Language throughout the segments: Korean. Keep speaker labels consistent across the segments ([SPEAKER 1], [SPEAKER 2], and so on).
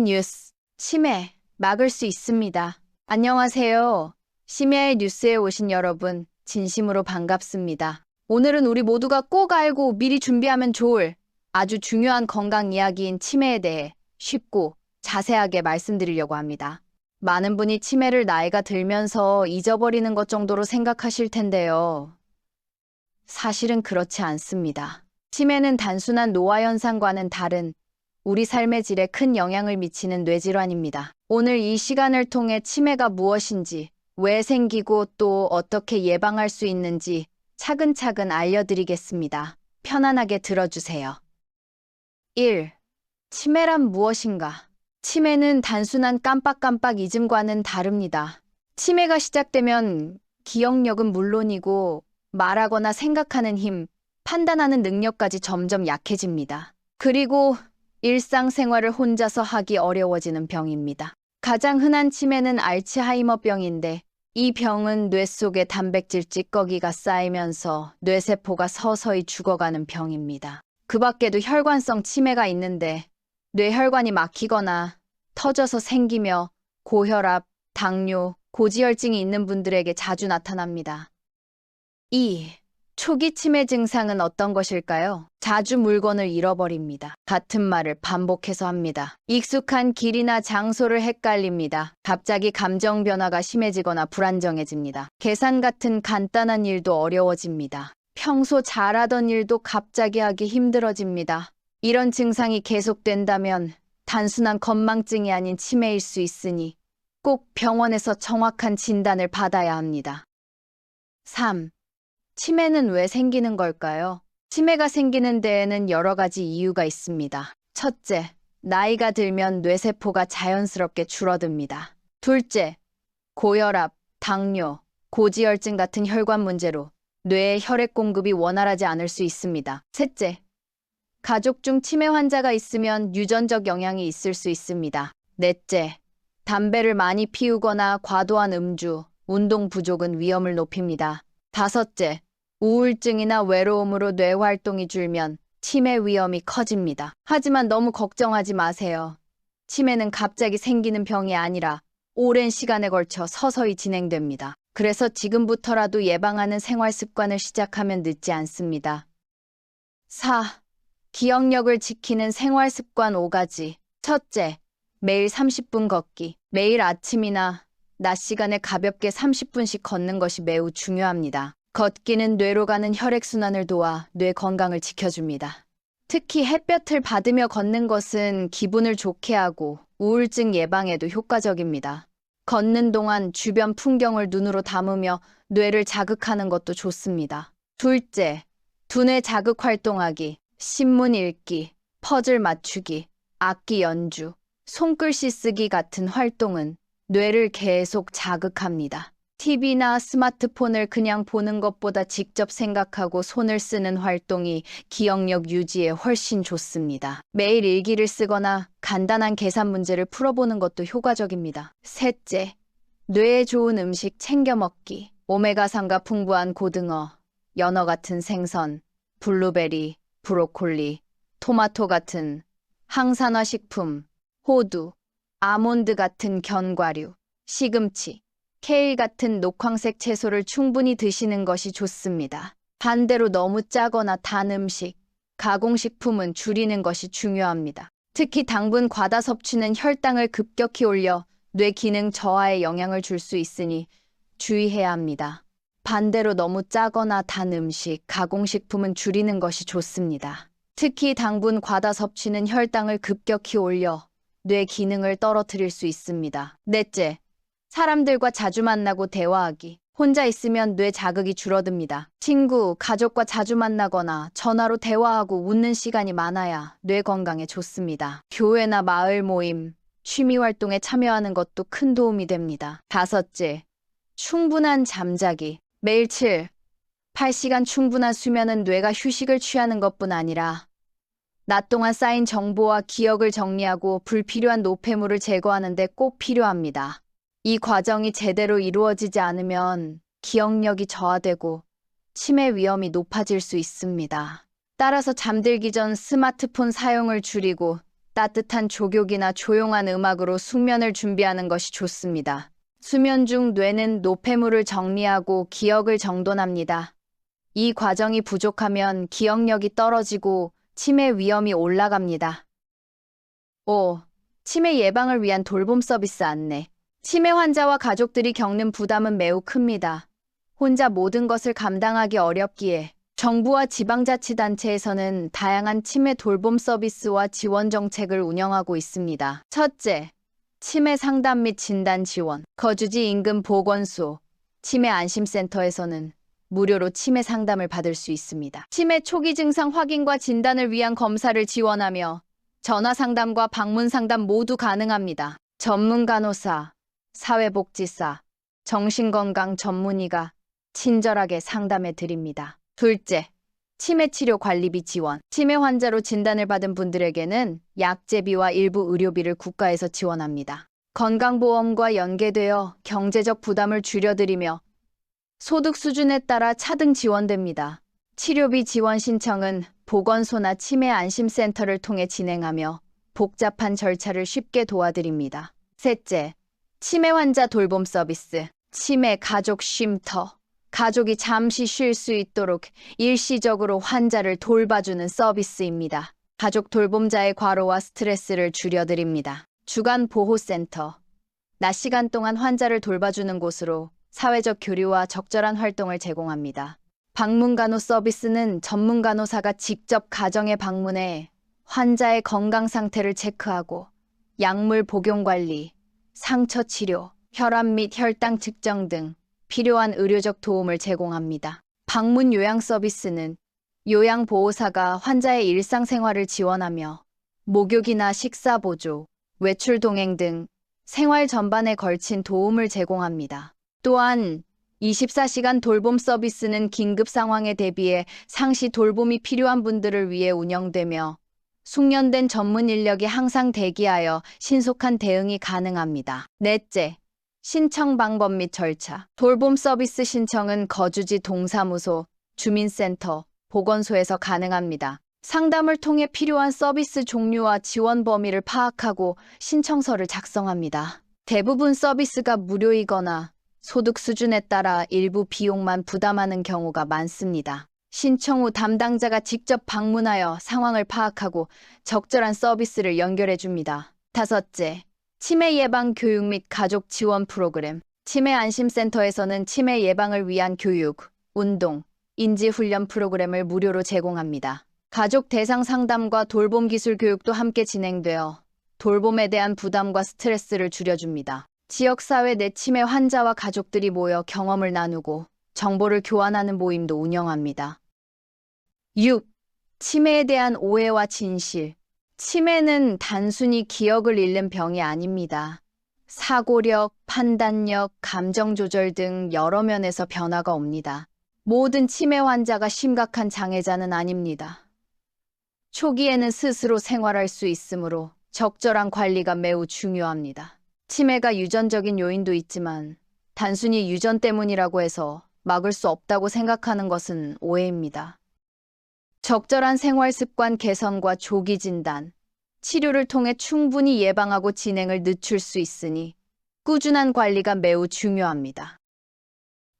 [SPEAKER 1] 뉴스, 치매, 막을 수 있습니다. 안녕하세요. 심야의 뉴스에 오신 여러분, 진심으로 반갑습니다. 오늘은 우리 모두가 꼭 알고 미리 준비하면 좋을 아주 중요한 건강 이야기인 치매에 대해 쉽고 자세하게 말씀드리려고 합니다. 많은 분이 치매를 나이가 들면서 잊어버리는 것 정도로 생각하실 텐데요. 사실은 그렇지 않습니다. 치매는 단순한 노화 현상과는 다른 우리 삶의 질에 큰 영향을 미치는 뇌질환입니다. 오늘 이 시간을 통해 치매가 무엇인지, 왜 생기고 또 어떻게 예방할 수 있는지 차근차근 알려드리겠습니다. 편안하게 들어주세요. 1. 치매란 무엇인가? 치매는 단순한 깜빡깜빡 잊음과는 다릅니다. 치매가 시작되면 기억력은 물론이고 말하거나 생각하는 힘, 판단하는 능력까지 점점 약해집니다. 그리고 일상생활을 혼자서 하기 어려워지는 병입니다. 가장 흔한 치매는 알츠하이머병인데 이 병은 뇌 속에 단백질 찌꺼기가 쌓이면서 뇌세포가 서서히 죽어가는 병입니다. 그 밖에도 혈관성 치매가 있는데 뇌혈관이 막히거나 터져서 생기며 고혈압, 당뇨, 고지혈증이 있는 분들에게 자주 나타납니다. 2. 초기 치매 증상은 어떤 것일까요? 자주 물건을 잃어버립니다. 같은 말을 반복해서 합니다. 익숙한 길이나 장소를 헷갈립니다. 갑자기 감정 변화가 심해지거나 불안정해집니다. 계산 같은 간단한 일도 어려워집니다. 평소 잘하던 일도 갑자기 하기 힘들어집니다. 이런 증상이 계속된다면 단순한 건망증이 아닌 치매일 수 있으니 꼭 병원에서 정확한 진단을 받아야 합니다. 3. 치매는 왜 생기는 걸까요? 치매가 생기는 데에는 여러 가지 이유가 있습니다. 첫째, 나이가 들면 뇌세포가 자연스럽게 줄어듭니다. 둘째, 고혈압, 당뇨, 고지혈증 같은 혈관 문제로 뇌의 혈액 공급이 원활하지 않을 수 있습니다. 셋째, 가족 중 치매 환자가 있으면 유전적 영향이 있을 수 있습니다. 넷째, 담배를 많이 피우거나 과도한 음주, 운동 부족은 위험을 높입니다. 다섯째, 우울증이나 외로움으로 뇌 활동이 줄면 치매 위험이 커집니다. 하지만 너무 걱정하지 마세요. 치매는 갑자기 생기는 병이 아니라 오랜 시간에 걸쳐 서서히 진행됩니다. 그래서 지금부터라도 예방하는 생활 습관을 시작하면 늦지 않습니다. 4. 기억력을 지키는 생활 습관 5가지. 첫째, 매일 30분 걷기. 매일 아침이나 낮 시간에 가볍게 30분씩 걷는 것이 매우 중요합니다. 걷기는 뇌로 가는 혈액순환을 도와 뇌 건강을 지켜줍니다. 특히 햇볕을 받으며 걷는 것은 기분을 좋게 하고 우울증 예방에도 효과적입니다. 걷는 동안 주변 풍경을 눈으로 담으며 뇌를 자극하는 것도 좋습니다. 둘째, 두뇌 자극 활동하기, 신문 읽기, 퍼즐 맞추기, 악기 연주, 손글씨 쓰기 같은 활동은 뇌를 계속 자극합니다. TV나 스마트폰을 그냥 보는 것보다 직접 생각하고 손을 쓰는 활동이 기억력 유지에 훨씬 좋습니다. 매일 일기를 쓰거나 간단한 계산 문제를 풀어보는 것도 효과적입니다. 셋째, 뇌에 좋은 음식 챙겨 먹기. 오메가3가 풍부한 고등어, 연어 같은 생선, 블루베리, 브로콜리, 토마토 같은 항산화 식품, 호두, 아몬드 같은 견과류, 시금치, 케일 같은 녹황색 채소를 충분히 드시는 것이 좋습니다. 반대로 너무 짜거나 단 음식, 가공식품은 줄이는 것이 중요합니다. 특히 당분 과다 섭취는 혈당을 급격히 올려 뇌 기능 저하에 영향을 줄 수 있으니 주의해야 합니다. 반대로 너무 짜거나 단 음식, 가공식품은 줄이는 것이 좋습니다. 특히 당분 과다 섭취는 혈당을 급격히 올려 뇌 기능을 떨어뜨릴 수 있습니다. 넷째, 사람들과 자주 만나고 대화하기. 혼자 있으면 뇌 자극이 줄어듭니다. 친구, 가족과 자주 만나거나 전화로 대화하고 웃는 시간이 많아야 뇌 건강에 좋습니다. 교회나 마을 모임, 취미 활동에 참여하는 것도 큰 도움이 됩니다. 다섯째, 충분한 잠자기. 매일 7, 8시간 충분한 수면은 뇌가 휴식을 취하는 것뿐 아니라 낮 동안 쌓인 정보와 기억을 정리하고 불필요한 노폐물을 제거하는 데 꼭 필요합니다. 이 과정이 제대로 이루어지지 않으면 기억력이 저하되고 치매 위험이 높아질 수 있습니다. 따라서 잠들기 전 스마트폰 사용을 줄이고 따뜻한 족욕이나 조용한 음악으로 숙면을 준비하는 것이 좋습니다. 수면 중 뇌는 노폐물을 정리하고 기억을 정돈합니다. 이 과정이 부족하면 기억력이 떨어지고 치매 위험이 올라갑니다. 5. 치매 예방을 위한 돌봄 서비스 안내. 치매 환자와 가족들이 겪는 부담은 매우 큽니다. 혼자 모든 것을 감당하기 어렵기에 정부와 지방자치단체에서는 다양한 치매 돌봄 서비스와 지원 정책을 운영하고 있습니다. 첫째, 치매 상담 및 진단 지원. 거주지 인근 보건소, 치매 안심센터에서는 무료로 치매 상담을 받을 수 있습니다. 치매 초기 증상 확인과 진단을 위한 검사를 지원하며 전화 상담과 방문 상담 모두 가능합니다. 전문 간호사, 사회복지사, 정신건강 전문의가 친절하게 상담해 드립니다. 둘째, 치매 치료 관리비 지원. 치매 환자로 진단을 받은 분들에게는 약제비와 일부 의료비를 국가에서 지원합니다. 건강보험과 연계되어 경제적 부담을 줄여드리며 소득 수준에 따라 차등 지원됩니다. 치료비 지원 신청은 보건소나 치매 안심센터를 통해 진행하며 복잡한 절차를 쉽게 도와드립니다. 셋째, 치매 환자 돌봄 서비스. 치매 가족 쉼터. 가족이 잠시 쉴 수 있도록 일시적으로 환자를 돌봐주는 서비스입니다. 가족 돌봄자의 과로와 스트레스를 줄여드립니다. 주간 보호센터. 낮 시간 동안 환자를 돌봐주는 곳으로 사회적 교류와 적절한 활동을 제공합니다. 방문 간호 서비스는 전문 간호사가 직접 가정에 방문해 환자의 건강 상태를 체크하고 약물 복용 관리, 상처 치료, 혈압 및 혈당 측정 등 필요한 의료적 도움을 제공합니다. 방문 요양 서비스는 요양보호사가 환자의 일상생활을 지원하며 목욕이나 식사 보조, 외출 동행 등 생활 전반에 걸친 도움을 제공합니다. 또한 24시간 돌봄 서비스는 긴급 상황에 대비해 상시 돌봄이 필요한 분들을 위해 운영되며 숙련된 전문 인력이 항상 대기하여 신속한 대응이 가능합니다. 넷째, 신청 방법 및 절차. 돌봄 서비스 신청은 거주지 동사무소, 주민센터, 보건소에서 가능합니다. 상담을 통해 필요한 서비스 종류와 지원 범위를 파악하고 신청서를 작성합니다. 대부분 서비스가 무료이거나 소득 수준에 따라 일부 비용만 부담하는 경우가 많습니다. 신청 후 담당자가 직접 방문하여 상황을 파악하고 적절한 서비스를 연결해 줍니다. 다섯째, 치매 예방 교육 및 가족 지원 프로그램. 치매 안심센터에서는 치매 예방을 위한 교육, 운동, 인지 훈련 프로그램을 무료로 제공합니다. 가족 대상 상담과 돌봄 기술 교육도 함께 진행되어 돌봄에 대한 부담과 스트레스를 줄여줍니다. 지역사회 내 치매 환자와 가족들이 모여 경험을 나누고 정보를 교환하는 모임도 운영합니다. 6. 치매에 대한 오해와 진실. 치매는 단순히 기억을 잃는 병이 아닙니다. 사고력, 판단력, 감정 조절 등 여러 면에서 변화가 옵니다. 모든 치매 환자가 심각한 장애자는 아닙니다. 초기에는 스스로 생활할 수 있으므로 적절한 관리가 매우 중요합니다. 치매가 유전적인 요인도 있지만 단순히 유전 때문이라고 해서 막을 수 없다고 생각하는 것은 오해입니다. 적절한 생활 습관 개선과 조기 진단, 치료를 통해 충분히 예방하고 진행을 늦출 수 있으니 꾸준한 관리가 매우 중요합니다.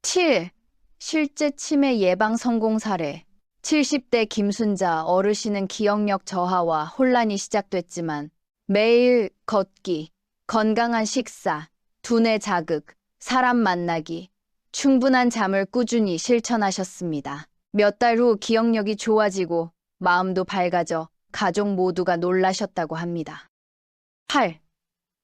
[SPEAKER 1] 7. 실제 치매 예방 성공 사례 70대 김순자 어르신은 기억력 저하와 혼란이 시작됐지만 매일 걷기, 건강한 식사, 두뇌 자극, 사람 만나기, 충분한 잠을 꾸준히 실천하셨습니다. 몇 달 후 기억력이 좋아지고 마음도 밝아져 가족 모두가 놀라셨다고 합니다. 8.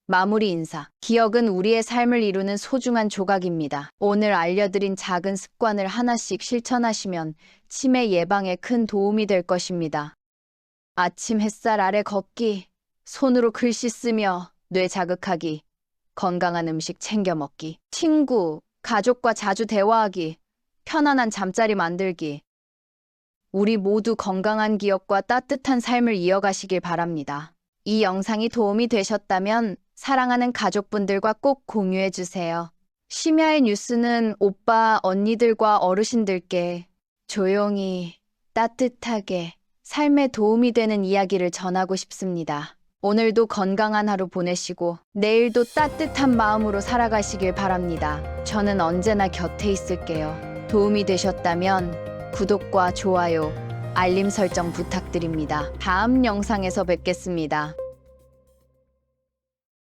[SPEAKER 1] 마무리 인사. 기억은 우리의 삶을 이루는 소중한 조각입니다. 오늘 알려드린 작은 습관을 하나씩 실천하시면 치매 예방에 큰 도움이 될 것입니다. 아침 햇살 아래 걷기, 손으로 글씨 쓰며 뇌 자극하기, 건강한 음식 챙겨 먹기, 친구, 가족과 자주 대화하기, 편안한 잠자리 만들기. 우리 모두 건강한 기억과 따뜻한 삶을 이어가시길 바랍니다. 이 영상이 도움이 되셨다면 사랑하는 가족분들과 꼭 공유해 주세요. 심야의 뉴스는 오빠, 언니들과 어르신들께 조용히, 따뜻하게 삶에 도움이 되는 이야기를 전하고 싶습니다. 오늘도 건강한 하루 보내시고 내일도 따뜻한 마음으로 살아가시길 바랍니다. 저는 언제나 곁에 있을게요. 도움이 되셨다면 구독과 좋아요, 알림 설정 부탁드립니다. 다음 영상에서 뵙겠습니다.